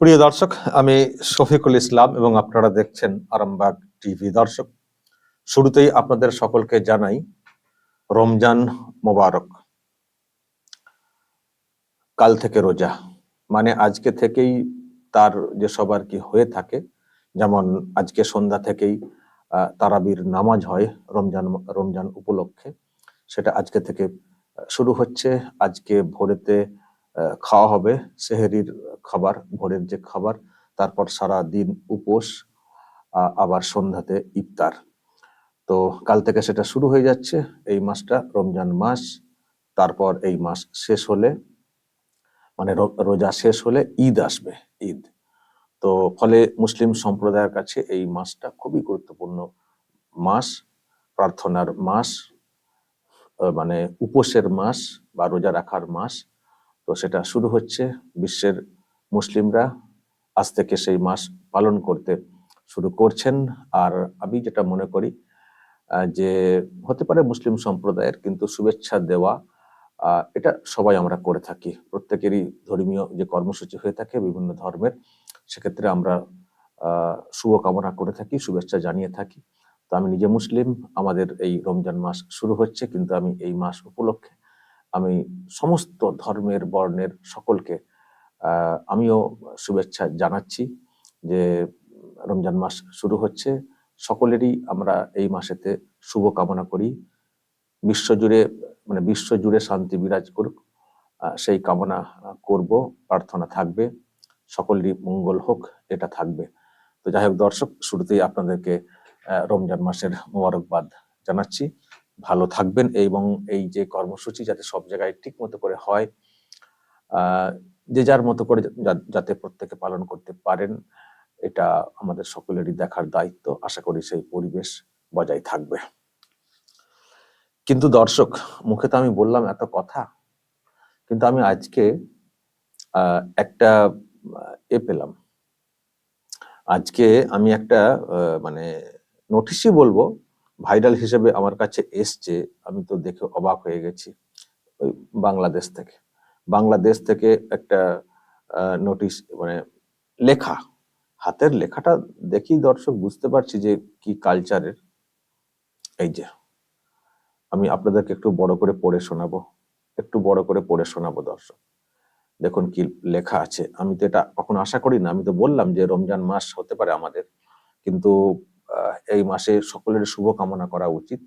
প্রিয় দর্শক, আমি শফিকুল ইসলাম এবং আপনারা দেখছেন আরামবাগ টিভি দর্শক। শুরুতেই আপনাদের সকলকে জানাই রমজান মোবারক। কাল থেকে রোজা মানে আজকে থেকেই তার যে সবার কি হয়ে থাকে, যেমন আজকে সন্ধ্যা থেকেই তারাবির নামাজ হয় রমজান রমজান উপলক্ষে, সেটা আজকে থেকে শুরু হচ্ছে। আজকে ভোরেতে খাওয়া হবে, সেহেরির খাবার, ভোরের যে খাবার, তারপর সারা দিন উপোস আবার সন্ধ্যাতে ইফতার। তো কাল থেকে সেটা শুরু হয়ে যাচ্ছে, এই মাসটা রমজান মাস, তারপর এই মাস শেষ হলে মানে রোজা শেষ হলে ঈদ আসবে, ঈদ। তো ফলে মুসলিম সম্প্রদায়ের কাছে এই মাসটা খুবই গুরুত্বপূর্ণ মাস, প্রার্থনার মাস মানে উপোসের মাস বা রোজা রাখার মাস। তো সেটা শুরু হচ্ছে বিশ্বের মুসলিমরা আজ থেকে সেই মাস পালন করতে শুরু করছেন। আর আমি যেটা মনে করি যে হতে পারে মুসলিম সম্প্রদায়ের, কিন্তু শুভেচ্ছা দেওয়া এটা সবাই আমরা করে থাকি। প্রত্যেকেরই ধর্মীয় যে কর্মসূচি হয়ে থাকে বিভিন্ন ধর্মের, সেক্ষেত্রে আমরা শুভকামনা করে থাকি, শুভেচ্ছা জানিয়ে থাকি। তো আমি নিজে মুসলিম, আমাদের এই রমজান মাস শুরু হচ্ছে, কিন্তু আমি এই মাস উপলক্ষে আমি সমস্ত ধর্মের বর্ণের সকলকে আমিও শুভেচ্ছা জানাচ্ছি যে রমজান মাস শুরু হচ্ছে। সকলেরই আমরা এই মাসেতে শুভ কামনা করি। বিশ্বজুড়ে মানে বিশ্বজুড়ে শান্তি বিরাজ করুক সেই কামনা করব, প্রার্থনা থাকবে। সকলেরই মঙ্গল হোক, এটা থাকবে। তো যাই হোক, দর্শক, শুরুতেই আপনাদেরকে রমজান মাসের মোবারকবাদ জানাচ্ছি। ভালো থাকবেন এবং এই যে কর্মসূচি যাতে সব জায়গায় ঠিক মতো করে হয় যে যার মতো করে যাতে প্রত্যেকে পালন করতে পারেন, এটা আমাদের সকলেরই দেখার দায়িত্ব। আশা করি সেই পরিবেশ বজায় থাকবে। কিন্তু দর্শক, মুখে তো আমি বললাম এত কথা, কিন্তু আমি আজকে একটা, এ পেলাম। আজকে আমি একটা মানে নোটিশই বলব ভাইরাল হিসেবে আমার কাছে এসছে, আমি তো দেখে অবাক হয়ে গেছি, ওই বাংলাদেশ থেকে। বাংলাদেশ থেকে একটা নোটিশ মানে লেখা, হাতের লেখাটা দেখি দর্শক বুঝতে পারছি যে কি কালচারের এই যে, আমি আপনাদেরকে একটু বড় করে পড়ে শোনাবো, একটু বড় করে পড়ে শোনাবো দর্শক। দেখুন কি লেখা আছে, আমি তো এটা কখনো আশা করি না, আমি তো বললাম যে রমজান মাস হতে পারে আমাদের, কিন্তু এই মাসে সকলের শুভ কামনা করা উচিত।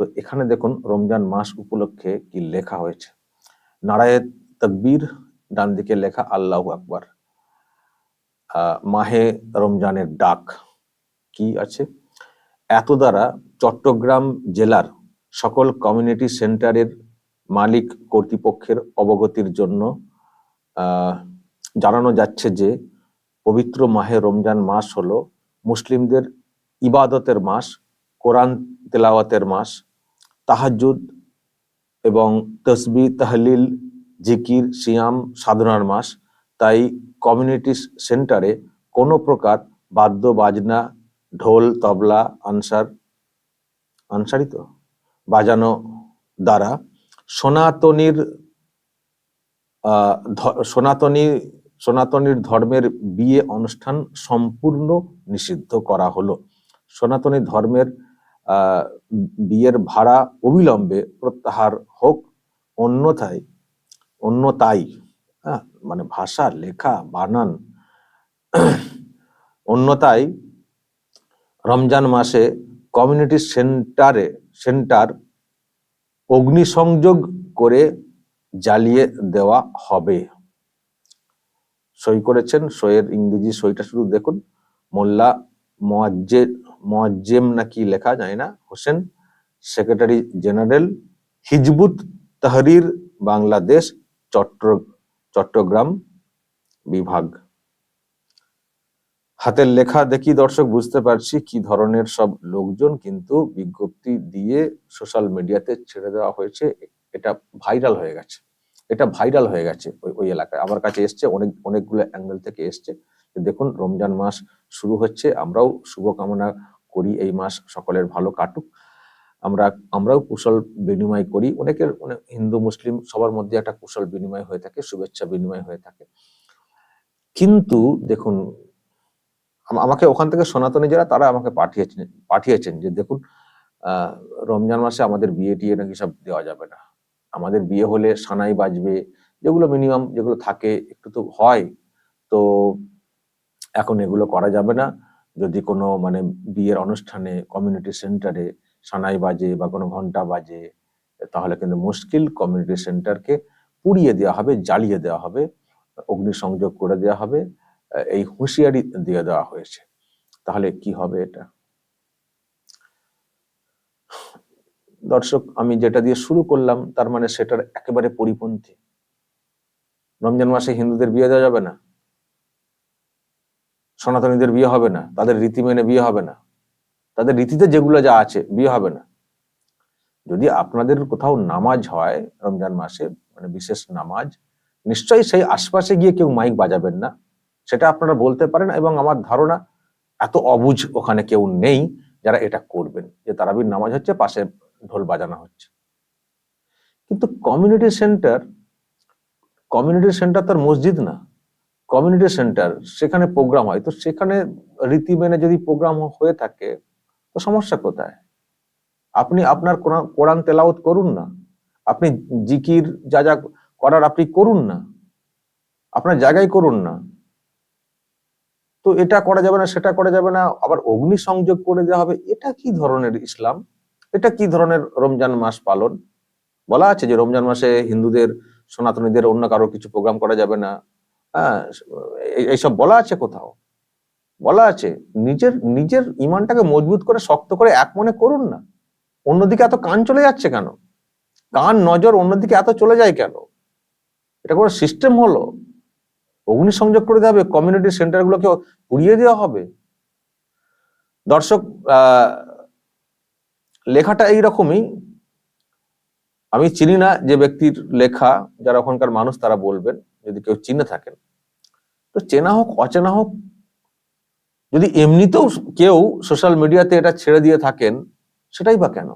তো এখানে দেখুন, রমজান মাস উপলক্ষে কি লেখা হয়েছে। নারায়ে তকবীর ডান দিকে লেখা আল্লাহ আকবার। মাহে রমজানের ডাক কি আছে? এত দ্বারা চট্টগ্রাম জেলার সকল কমিউনিটি সেন্টারের মালিক কর্তৃপক্ষের অবগতির জন্য জানানো যাচ্ছে যে, পবিত্র মাহে রমজান মাস হলো মুসলিমদের ইবাদতের মাস, কোরআন তেলাওয়াতের মাস, তাহাজ্জুদ এবং তসবি, তাহলিল, জিকির, সিয়াম সাধনার মাস। তাই কমিউনিটি সেন্টারে কোনো প্রকার বাদ্য, বাজনা, ঢোল, তবলা, আনসার আনসারই তো বাজানো দ্বারা সনাতনীর সনাতনী, সনাতনীর ধর্মের বিয়ে অনুষ্ঠান সম্পূর্ণ নিষিদ্ধ করা হলো। সনাতনী ধর্মের বিয়ের ভাড়া অবিলম্বে প্রত্যাহার হোক অন্যথায় অন্যতাই হ্যাঁ, মানে ভাষা লেখা বানান অন্যতায় রমজান মাসে কমিউনিটি সেন্টারে সেন্টার অগ্নিসংযোগ করে জ্বালিয়ে দেওয়া হবে। সই করেছেন সইয়ের ইংরেজি সইটা শুধু দেখুন মোল্লা মোয়াজ্জে মোয়াজ্জেম নাকি লেখা যায় না, হোসেন, সেক্রেটারি জেনারেল, হিজবুত তাহরির, বাংলাদেশ চট্ট চট্টগ্রাম বিভাগ। হাতের লেখা দেখি দর্শক, বুঝতে পারছি কি ধরনের সব লোকজন, কিন্তু বিজ্ঞপ্তি দিয়ে সোশ্যাল মিডিয়াতে ছেড়ে দেওয়া হয়েছে, এটা ভাইরাল হয়ে গেছে। এটা ভাইরাল হয়ে গেছে ওই ওই এলাকায়। আমার কাছে এসছে, অনেক, অনেকগুলো অ্যাঙ্গেল থেকে এসছে। দেখুন, রমজান মাস শুরু হচ্ছে, আমরাও শুভকামনা করি এই মাস সকলের ভালো কাটুক। আমরা, আমরাও কুশল বিনিময় করি। অনেকের অনেক হিন্দু, মুসলিম সবার মধ্যে একটা কুশল বিনিময় হয়ে থাকে, শুভেচ্ছা বিনিময় হয়ে থাকে। কিন্তু দেখুন আমাকে ওখান থেকে সনাতনী যারা, তারা আমাকে পাঠিয়েছেন পাঠিয়েছেন যে দেখুন রমজান মাসে আমাদের বিয়ে টিয়ে নাকি সব দেওয়া যাবে না। আমাদের বিয়ে হলে সানাই বাজবে, যেগুলো মিনিমাম যেগুলো থাকে, একটু তো হয়। তো এখন এগুলো করা যাবে না। যদি কোনো মানে বিয়ের অনুষ্ঠানে কমিউনিটি সেন্টারে সানাই বাজে বা কোনো ঘণ্টা বাজে, তাহলে কিন্তু মুশকিল কমিউনিটি সেন্টারকে পুড়িয়ে দেওয়া হবে, জ্বালিয়ে দেওয়া হবে, অগ্নিসংযোগ করে দেওয়া হবে, এই হুঁশিয়ারি দিয়ে দেওয়া হয়েছে। তাহলে কি হবে এটা? দর্শক, আমি যেটা দিয়ে শুরু করলাম, তার মানে সেটার একেবারে পরিপন্থী। রমজান মাসে হিন্দুদের বিয়ে দেওয়া যাবে না? সনাতনীদের বিয়ে হবে না, তাদের রীতি মেনে বিয়ে হবে না, তাদের রীতিতে যেগুলো যা আছে বিয়ে হবে না। যদি আপনাদের কোথাও নামাজ হয় রমজান মাসে মানে বিশেষ নামাজ, নিশ্চয়ই সেই আশপাশে গিয়ে কেউ মাইক বাজাবেন না। সেটা আপনারা বলতে পারেন এবং আমার ধারণা এত অবুঝ ওখানে কেউ নেই যারা এটা করবেন, যে তারাবির নামাজ হচ্ছে, পাশে ঢোল বাজানো হচ্ছে। কিন্তু কমিউনিটি সেন্টার কমিউনিটি সেন্টার তার মসজিদ না। কমিউনিটি সেন্টার সেখানে প্রোগ্রাম হয়। তো সেখানে রীতি মেনে যদি প্রোগ্রাম হয়ে থাকে, তো সমস্যা কোথায়? আপনি আপনার কোরআন- তেলাওত করুন না। আপনি জিকির যা যা করার আপনি করুন না। আপনার জায়গায় করুন না। তো এটা করা যাবে না, সেটা করা যাবে না, আবার অগ্নি সংযোগ করে দেওয়া হবে, এটা কি ধরনের ইসলাম? এটা কি ধরনের রমজান মাস পালন? বলা আছে যে রমজান মাসে হিন্দুদের, সনাতনীদের অন্য কারও কিছু প্রোগ্রাম করা যাবে না। হ্যাঁ এই- এইসব বলা আছে কোথাও। বলা আছে। নিজের নিজের ইমানটাকে মজবুত করে, শক্ত করে এক মনে করুন না। অন্যদিকে এত কান চলে যাচ্ছে কেন? কান, নজর অন্যদিকে এত চলে যায় কেন? এটা কোনো সিস্টেম হলো? অগ্নিসংযোগ করে দেওয়া হবে কমিউনিটি সেন্টারগুলোকে উড়িয়ে দেওয়া হবে। দর্শক লেখাটা এইরকমই। আমি চিনি না যে ব্যক্তির লেখা, যারা ওখানকার মানুষ, তারা বলবেন। যদি কেউ চিনে থাকেন। তো চেনা হোক, অচেনা হোক, যদি এমনিতেও কেউ সোশ্যাল মিডিয়াতে এটা ছেড়ে দিয়ে থাকেন, সেটাই বা কেন?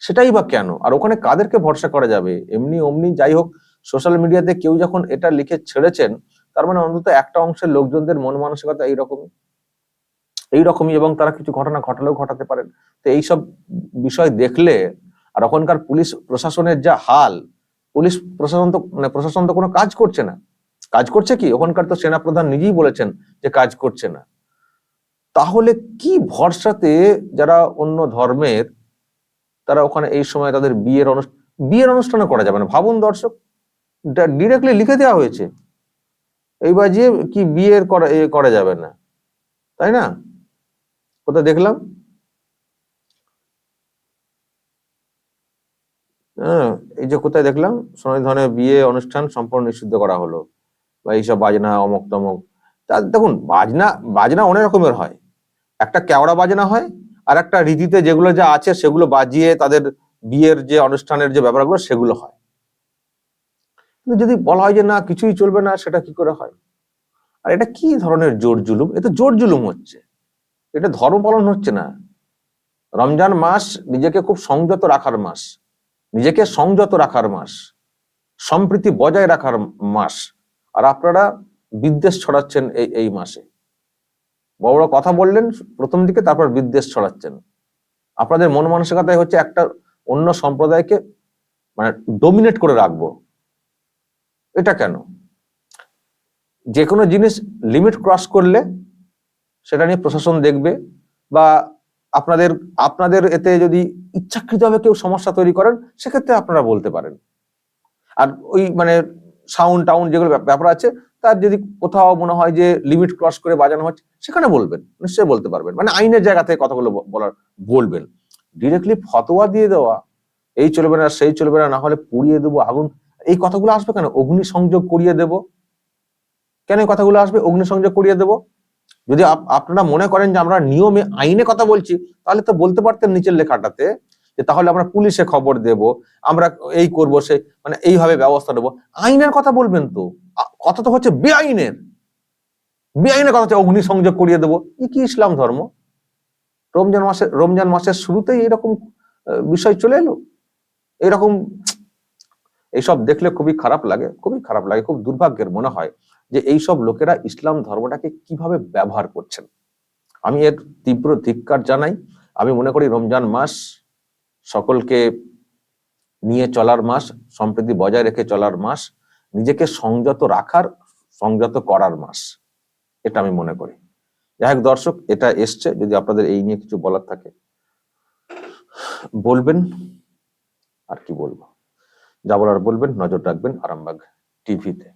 সেটাই বা কেন? আর ওখানে কাদেরকে ভরসা করা যাবে? এমনি অমনি যাই হোক সোশ্যাল মিডিয়াতে কেউ যখন এটা লিখে ছেড়েছেন, তার মানে অন্তত একটা অংশের লোকজনদের মন মানসিকতা এইরকমই। এইরকমই এবং তারা কিছু ঘটনা ঘটালেও ঘটাতে পারেন। তো এইসব বিষয় দেখলে আর ওখানকার পুলিশ প্রশাসনের যা হাল পুলিশ প্রশাসন তো মানে প্রশাসন তো কোনো কাজ করছে না। কাজ করছে কি? ওখানকার তো সেনাপ্রধান নিজেই বলেছেন যে কাজ করছে না। তাহলে কি ভরসাতে যারা অন্য ধর্মের, তারা ওখানে এই সময় তাদের বিয়ের অনুষ্ঠান বিয়ের অনুষ্ঠানও করা যাবে না? ভাবুন দর্শক ডিরেক্টলি লিখে দেওয়া হয়েছে। এইবার যে কি বিয়ের করা এ করা যাবে না। তাই না? কোথায় দেখলাম? হ্যাঁ। এই যে কোথায় দেখলাম? সোনালী ধরনের বিয়ে অনুষ্ঠান সম্পূর্ণ নিষিদ্ধ করা হলো। বা এইসব বাজনা, অমক তমক। তা দেখুন, বাজনা বাজনা অনেক রকমের হয়। একটা কেওড়া বাজনা হয়, আর একটা রীতিতে যেগুলো যা আছে সেগুলো বাজিয়ে তাদের বিয়ের যে অনুষ্ঠানের যে ব্যাপারগুলো সেগুলো হয়। কিন্তু যদি বলা হয় যে না, কিছুই চলবে না, সেটা কি করে হয়? আর এটা কি ধরনের জোর জুলুম? এটা জোর জুলুম হচ্ছে। এটা ধর্ম পালন হচ্ছে না। রমজান মাস নিজেকে খুব সংযত রাখার মাস। নিজেকে সংযত রাখার মাস, সম্প্রীতি বজায় রাখার মাস। আর আপনারা বিদ্বেষ ছড়াচ্ছেন এই এই মাসে। বড় বড় কথা বললেন প্রথম দিকে, তারপর বিদ্বেষ ছড়াচ্ছেন। আপনাদের মন মানসিকতায় হচ্ছে একটা অন্য সম্প্রদায়কে মানে ডোমিনেট করে রাখব। এটা কেন? যে কোনো জিনিস লিমিট ক্রস করলে সেটা নিয়ে প্রশাসন দেখবে বা আপনাদের আপনাদের এতে যদি ইচ্ছাকৃতভাবে কেউ সমস্যা তৈরি করেন, সেক্ষেত্রে আপনারা বলতে পারেন। আর ওই মানে সাউন্ড টাউন যেগুলো ব্যাপ- ব্যাপার আছে, তার যদি কোথাও মনে হয় যে লিমিট ক্রস করে বাজানো হচ্ছে, সেখানে বলবেন। নিশ্চয়ই বলতে পারবেন। মানে আইনের জায়গা থেকে কথাগুলো বলার, বলবেন। ডিরেক্টলি ফতোয়া দিয়ে দেওয়া, এই চলবে না, সেই চলবে না না হলে পুড়িয়ে দেবো, আগুন, এই কথাগুলো আসবে কেন? অগ্নি সংযোগ করিয়ে দেব। কেন এই কথাগুলো আসবে? অগ্নি সংযোগ করিয়ে দেব? যদি আপনারা মনে করেন যে আমরা নিয়মে, আইনে কথা বলছি, তাহলে তো বলতে পারতেন নিচের লেখাটাতে যে তাহলে আমরা পুলিশে খবর দেব, আমরা এই করব, সে মানে এইভাবে ব্যবস্থা নেব। আইনের কথা বলবেন তো। কথা তো হচ্ছে বেআইনের। বেআইনের কথা হচ্ছে অগ্নি সংযোগ করিয়ে দেবো। ই কি ইসলাম ধর্ম? রমজান মাসে রমজান মাসের শুরুতেই এরকম বিষয় চলে এলো। এরকম, এইসব দেখলে খুবই খারাপ লাগে, খুবই খারাপ লাগে, খুব দুর্ভাগ্যের মনে হয়। যে এই সব লোকেরা ইসলাম ধর্মটাকে কীভাবে ব্যবহার করছেন। আমি এর তীব্র ধিক্কার জানাই। আমি মনে করি রমজান মাস সকলকে নিয়ে চলার মাস, সম্প্রীতি বজায় রেখে চলার মাস, নিজেকে সংযত রাখার, সংযত করার মাস। এটা আমি মনে করি। যাই দর্শক, এটা এসছে। যদি আপনাদের এই নিয়ে কিছু বলার থাকে, বলবেন, আর কি বলব? যা বলার বলবেন, নজর রাখবেন আরামবাগ টিভিতে।